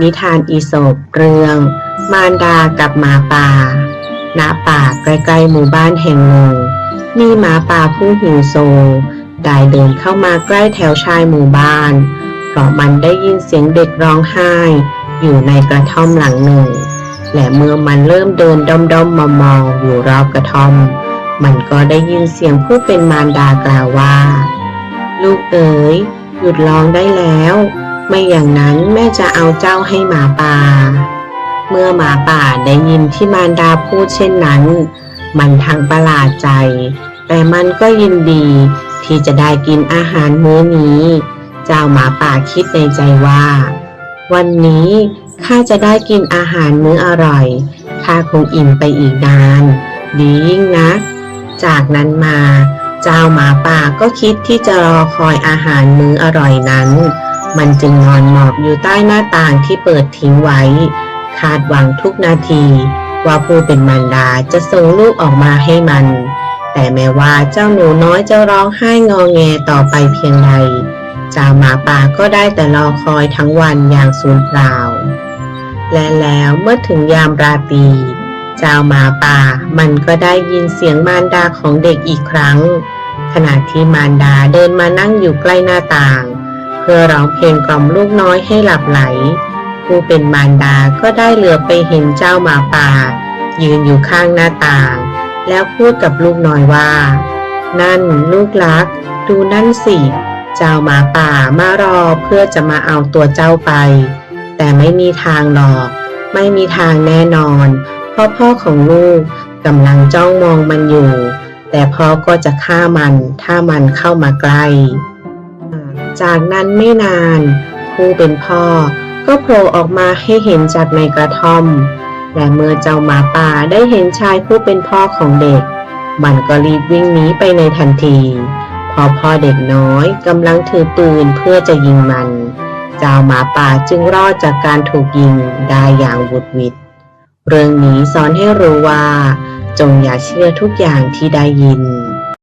นิทานอีสปเรื่อง มารดากับหมาป่า ณ ป่าใกล้ๆหมู่บ้านแห่งหนึ่ง มีหมาป่าผู้หิวโซได้เดินเข้ามาใกล้แถวชายหมู่บ้าน เพราะมันได้ยินเสียงเด็กร้องไห้ อยู่ในกระท่อมหลังหนึ่ง และเมื่อมันเริ่มเดินด้อมๆมองๆอยู่รอบกระท่อม มันก็ได้ยินเสียงผู้เป็นมารดากล่าวว่า ลูกเอ๋ยหยุดร้องได้แล้ว ไม่อย่างนั้นแม่จะเอาเจ้าให้หมาป่า เมื่อหมาป่าได้ยินที่มารดาพูดเช่นนั้น มันทั้งประหลาดใจ แต่มันก็ยินดีที่จะได้กินอาหารมื้อนี้ เจ้าหมาป่าคิดในใจว่า วันนี้ข้าจะได้กินอาหารมื้ออร่อยข้าคงอิ่มไปอีกนาน ดียิ่งนักจากนั้นมา เจ้าหมาป่าก็คิดที่จะรอคอยอาหารมื้ออร่อยนั้น มันจึงนอนหมอบอยู่ใต้หน้าต่างที่เปิดทิ้งไว้ คาดหวังทุกนาที ว่าผู้เป็นมารดาจะส่งลูกออกมาให้มัน แต่แม้ว่าเจ้าหนูน้อยจะร้องไห้งอแงต่อไปเพียงใดเจ้าหมาป่าก็ได้แต่รอคอยทั้งวันอย่างสูญเปล่า และแล้วเมื่อถึงยามราตรีเจ้าหมาป่ามันก็ได้ยินเสียงมารดาของเด็กอีกครั้ง ขณะที่มารดาเดินมานั่งอยู่ใกล้หน้าต่าง เพื่อร้องเพลงกล่อมลูกน้อยให้หลับไหล ผู้เป็นมารดาก็ได้เหลือไปเห็นเจ้าหมาป่า ยืนอยู่ข้างหน้าต่าง แล้วพูดกับลูกน้อยว่า นั่นลูกรัก ดูนั่นสิ เจ้าหมาป่ามารอเพื่อจะมาเอาตัวเจ้าไป แต่ไม่มีทางหรอก ไม่มีทางแน่นอน เพราะพ่อของลูกกำลังจ้องมองมันอยู่ แต่พ่อก็จะฆ่ามันถ้ามันเข้ามาใกล้ จากนั้นไม่นาน ผู้เป็นพ่อก็โผล่ออกมาให้เห็นจากในกระท่อม และเมื่อเจ้าหมาป่าได้เห็นชายผู้เป็นพ่อของเด็ก มันก็รีบวิ่งหนีไปในทันทีพอพ่อเด็กน้อยกำลังถือปืนเพื่อจะยิงมัน เจ้าหมาป่าจึงรอดจากการถูกยิงได้อย่างวุดหวิดเรื่องนี้สอนให้รู้ว่า จงอย่าเชื่อทุกอย่างที่ได้ยิน